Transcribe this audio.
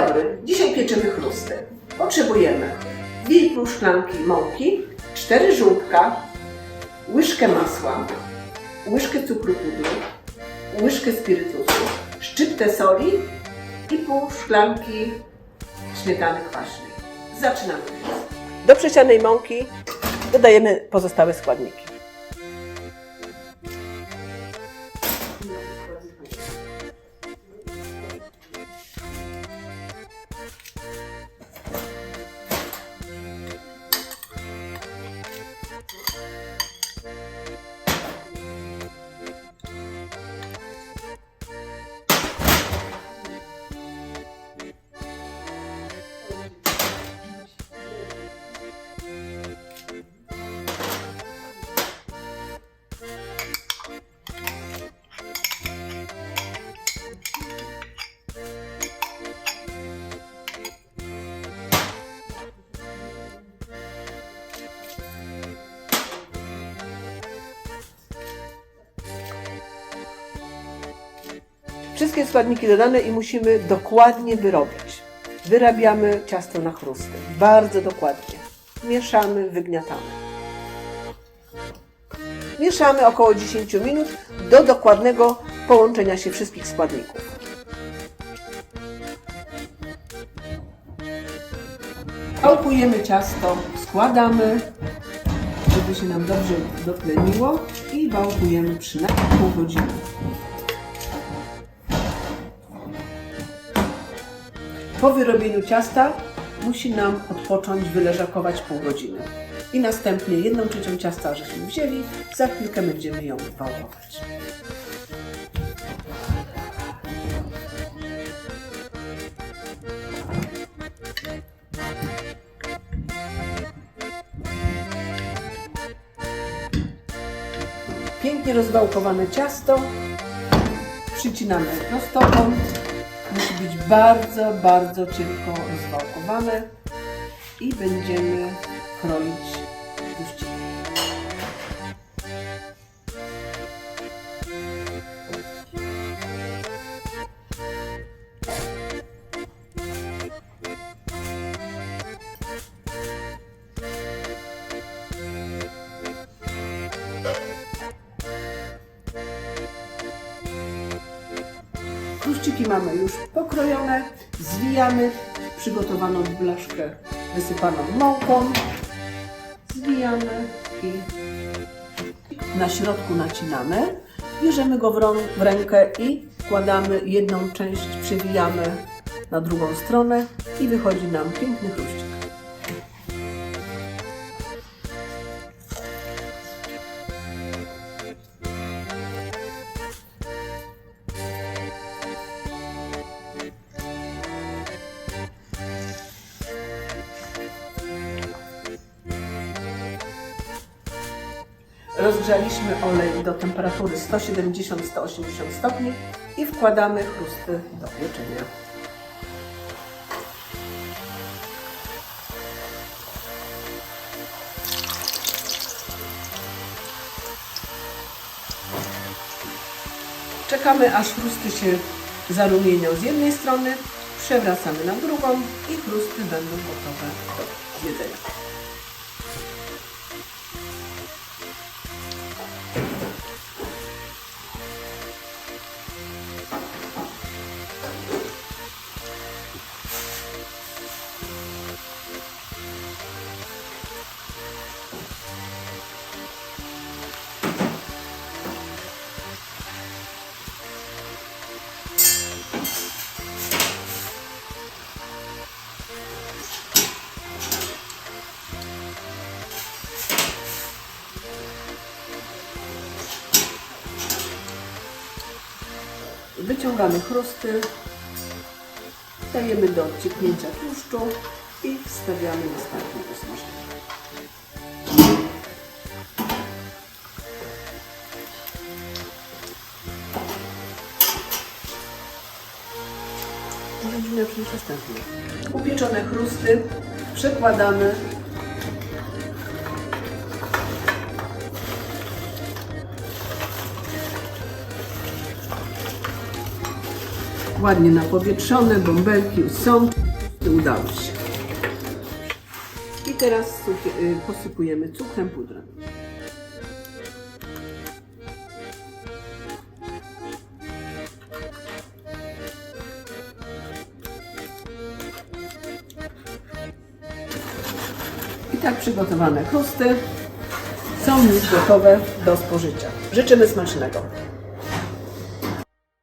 dobry, dzisiaj pieczymy chrusty. Potrzebujemy 2,5 szklanki mąki, 4 żółtka, łyżkę masła, łyżkę cukru pudru, łyżkę spirytusu, szczyptę soli i pół szklanki śmietany kwaśnej. Zaczynamy. Do przesianej mąki dodajemy pozostałe składniki. Wszystkie składniki dodane i musimy dokładnie wyrobić. Wyrabiamy ciasto na chrusty. Bardzo dokładnie. Mieszamy, wygniatamy. Mieszamy około 10 minut do dokładnego połączenia się wszystkich składników.Ałkujemy ciasto, składamy, żeby się nam dobrze dotleniło i wałkujemy przynajmniej pół godziny. Po wyrobieniu ciasta musi nam odpocząć, wyleżakować pół godziny. I następnie jedną trzecią ciasta żeśmy wzięli, za chwilkę będziemy ją wałkować. Pięknie rozwałkowane ciasto przycinamy prostokąt. Musi być bardzo, bardzo cienko rozwałkowane i będziemy kroić Mamy już pokrojone, zwijamy przygotowaną blaszkę wysypaną mąką, zwijamy i na środku nacinamy. Bierzemy go w, rą- w rękę i wkładamy jedną część, przewijamy na drugą stronę i wychodzi nam piękny chruścik. Rozgrzaliśmy olej do temperatury 170-180 stopni i wkładamy chrusty do pieczenia. Czekamy aż chrusty się zarumienią z jednej strony, przewracamy na drugą i chrusty będą gotowe do jedzenia. Wyciągamy chrusty, dajemy do cieknięcia tłuszczu i wstawiamy następnie do smażenia. Następnie. Upieczone chrusty przekładamy ładnie napowietrzone, bąbelki już są. Udało się. I teraz y, posypujemy cukrem pudrem. I tak przygotowane chrusty są już gotowe do spożycia. Życzymy smacznego.